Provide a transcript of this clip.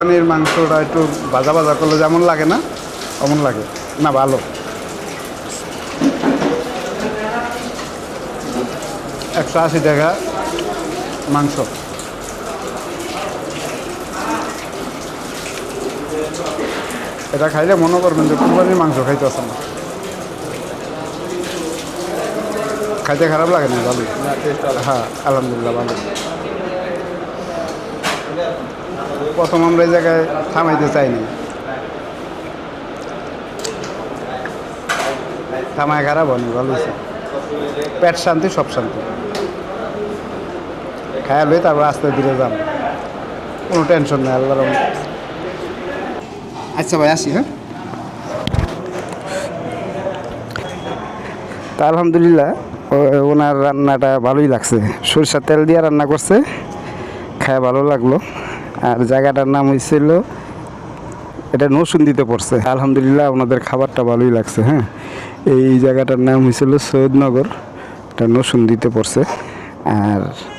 পনির মাংসটা একটু ভাজা ভাজা করলে যেমন লাগে না অমন লাগে। না, ভালো। একশো আশি টাকা মাংস। এটা খাইলে মনে করবেন যে কুরবানির মাংস খাইতে খাইতেছে না। খাইতে খারাপ লাগে না, ভালো? হ্যাঁ আলহামদুলিল্লাহ, ভালো। প্রথম আমরা এই জায়গায় থামাইতে চাইনি থামায় খারাপ হয়নি ভালো পেট শান্তি, সব শান্তি। খায়া লই তারপর আস্তে ধীরে যান কোনো টেনশন নেই আল্লাহ আচ্ছা ভাই, আসি হ্যাঁ? তা আলহামদুলিল্লাহ ওনার রান্নাটা ভালোই লাগছে। সরিষার তেল দিয়ে রান্না করছে। খায় ভালো লাগল। আর জায়গাটার নাম হয়েছিল এটা নৌসুন্দিতে পড়ছে। আলহামদুলিল্লাহ ওনাদের খাবারটা ভালোই লাগছে হ্যাঁ। এই জায়গাটার নাম হয়েছিল সৈয়দনগর, এটা নৌসুন্দিতে পড়ছে। আর